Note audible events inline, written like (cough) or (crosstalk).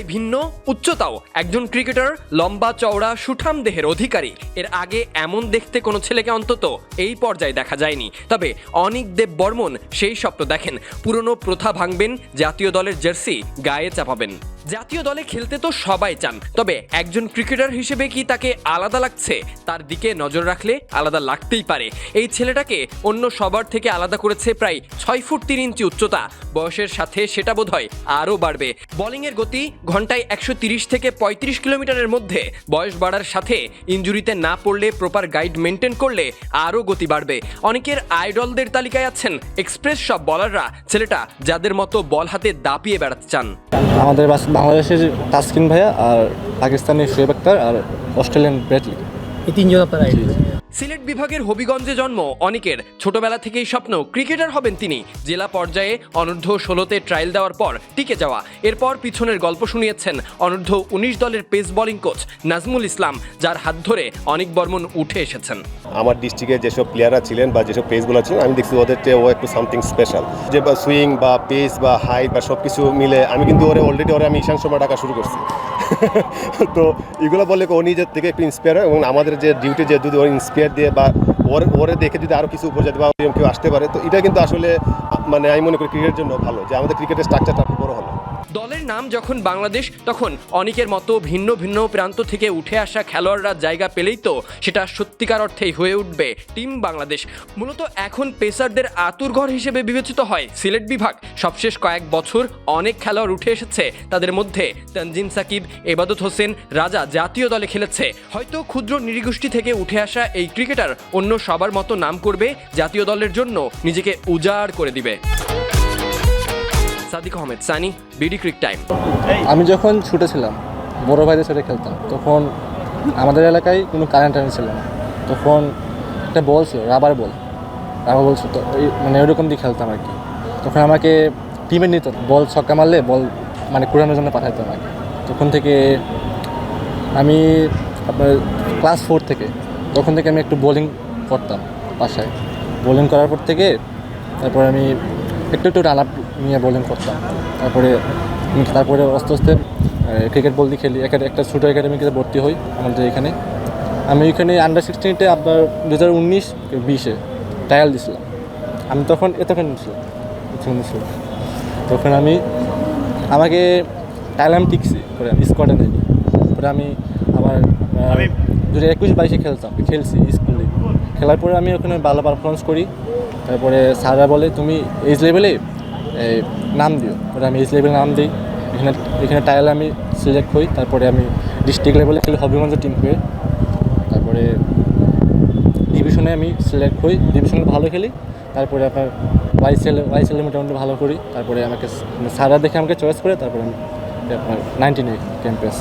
চেহারায় ভিন্ন, উচ্চতাও। একজন ক্রিকেটার লম্বা চওড়া সুঠাম দেহের অধিকারী। এর আগে এমন দেখতে কোনো ছেলেকে অন্তত এই পর্যায়ে দেখা যায়নি। তবে অনিক দেব বর্মন সেই স্বপ্ন দেখেন। পুরনো প্রথা ভাঙবেন, জাতীয় দলের জার্সি গায়ে চাপাবেন। জাতীয় দলে খেলতে তো সবাই চান, তবে একজন ক্রিকেটার হিসেবে কি তাকে আলাদা লাগছে? তার দিকে নজর রাখলে আলাদা লাগতেই পারে। এই ছেলেটাকে অন্য সবার থেকে আলাদা করেছে প্রায় ছয় ফুট তিন ইঞ্চি উচ্চতা। বয়সের সাথে সেটা বোধ হয় আরও বাড়বে। বোলিংয়ের গতি ঘন্টায় একশো থেকে পঁয়ত্রিশ কিলোমিটারের মধ্যে। বয়স বাড়ার সাথে ইঞ্জুরিতে না পড়লে প্রপার গাইড মেনটেন করলে আরও গতি বাড়বে। অনেকের আইডলদের তালিকায় আছেন এক্সপ্রেস সব বলাররা। ছেলেটা যাদের মতো বল হাতে দাপিয়ে বেড়াতে চান। আমাদের বাংলাদেশের তাসকিন ভাইয়া আর পাকিস্তানি শোয়েব আক্তার আর অস্ট্রেলিয়ান ব্রেটলি এই তিনজন আপনার সিলেট বিভাগের হবিগঞ্জে জন্ম অনেকের। ছোটবেলা থেকেই স্বপ্ন ক্রিকেটার হবেন তিনি। জেলা পর্যায়ে অনূর্ধ্ব ষোলোতে ট্রায়াল দেওয়ার পর টিকে যাওয়া। এরপর পিছনের গল্প শুনিয়েছেন অনূর্ধ্ব উনিশ দলের pace bowling coach Nazmul Islam যার হাত ধরে অনিক বর্মন উঠে এসেছেন। আমার ডিস্ট্রিক্টে যেসব প্লেয়াররা ছিলেন বা যেসব পেসগুলো ছিলেন আমি দেখছি ওদের চেয়ে ও একটু সামথিং স্পেশাল যে বা সুইং বা পেস বা হাইট বা সব কিছু মিলে আমি কিন্তু ওরে অলরেডি ওরে আমি ঈশান শর্মা ডাকা শুরু করছি। (laughs) তো এগুলো বলে ও নিজের থেকে একটু ইন্সপায়ার হয় এবং আমাদের যে ডিউটি যে যদি ওর ইন্সপায়ার দিয়ে বা ওর, ওরে দেখে যদি আরও কিছু উপর যেতে বা কেউ আসতে পারে, তো এটা কিন্তু আসলে মানে আমি মনে করি ক্রিকেটের জন্য ভালো যে আমাদের ক্রিকেটের স্ট্রাকচারটা বড় হলো। দলের নাম যখন বাংলাদেশ, তখন অনেকের মতো ভিন্ন ভিন্ন প্রান্ত থেকে উঠে আসা খেলোয়াড়রা জায়গা পেলেই তো সেটা সত্যিকার অর্থেই হয়ে উঠবে টিম বাংলাদেশ। মূলত এখন পেসারদের আতুর ঘর হিসেবে বিবেচিত হয় সিলেট বিভাগ। সবশেষ কয়েক বছর অনেক খেলোয়াড় উঠে এসেছে। তাদের মধ্যে তানজিম সাকিব, এবাদত হোসেন, রাজা জাতীয় দলে খেলেছে। হয়তো ক্ষুদ্র নৃগোষ্ঠী থেকে উঠে আসা এই ক্রিকেটার অন্য সবার মতো নাম করবে জাতীয় দলের জন্য, নিজেকে উজাড় করে দিবে। Sadiq Ahmed, Sunny, BD cric time. আমি যখন ছুটে ছিলাম, বড় ভাইদের সাথে খেলতাম, তখন আমাদের এলাকায় কোনো কারেন্ট টারেন্ট ছিল না। তখন একটা বল ছিল রাবার বল রাবার বল ছিল মানে ওইরকম দিয়ে খেলতাম আর কি। তখন আমাকে টিমে নিত বল ছক্কা মারলে বল মানে কুড়ানোর জন্য পাঠাতো আমাকে। তখন থেকে আমি আপনার ক্লাস ফোর থেকে, তখন থেকে আমি একটু বোলিং করতাম বাসায়। বোলিং করার পর থেকে তারপর আমি একটু একটু রান আপ নিয়ে বোলিং করতাম। তারপরে তারপরে আস্তে আস্তে ক্রিকেট বল দিয়ে খেলি একা- একটা ছোটো একাডেমিতে ভর্তি হই আমাদের এখানে। আমি এখানে আন্ডার সিক্সটিনতে আপনার দু হাজার উনিশ বিশে ট্রায়াল দিছিলাম। আমি তখন এতক্ষণ ছিলাম ছিলাম। তখন আমি আমাকে ট্রায়াল আমি টিকছি করে স্কোয়াডে নেই। তারপরে আমি আবার দু হাজার একুশ বাইশে খেলতাম, খেলছি স্কুলে খেলার পরে আমি ওখানে ভালো পারফরমেন্স করি। তারপরে স্যাররা বলে, তুমি এইজ লেভেলে নাম দিও। পরে আমি এইজ লেভেলে নাম দিই। এখানে এখানে ট্রায়ালে আমি সিলেক্ট হই তারপরে আমি ডিস্ট্রিক্ট লেভেলে খেলি হবিগঞ্জের টিম হয়ে তারপরে ডিভিশনে আমি সিলেক্ট হই ডিভিশনে ভালো খেলি। তারপরে আপনার ওয়াইসেলে ওয়াইসেলে মোটামুটি ভালো করি। তারপরে আমাকে, স্যাররা দেখে আমাকে চয়েস করে। তারপরে আমি, আপনার নাইনটিনে ক্যাম্পে আসি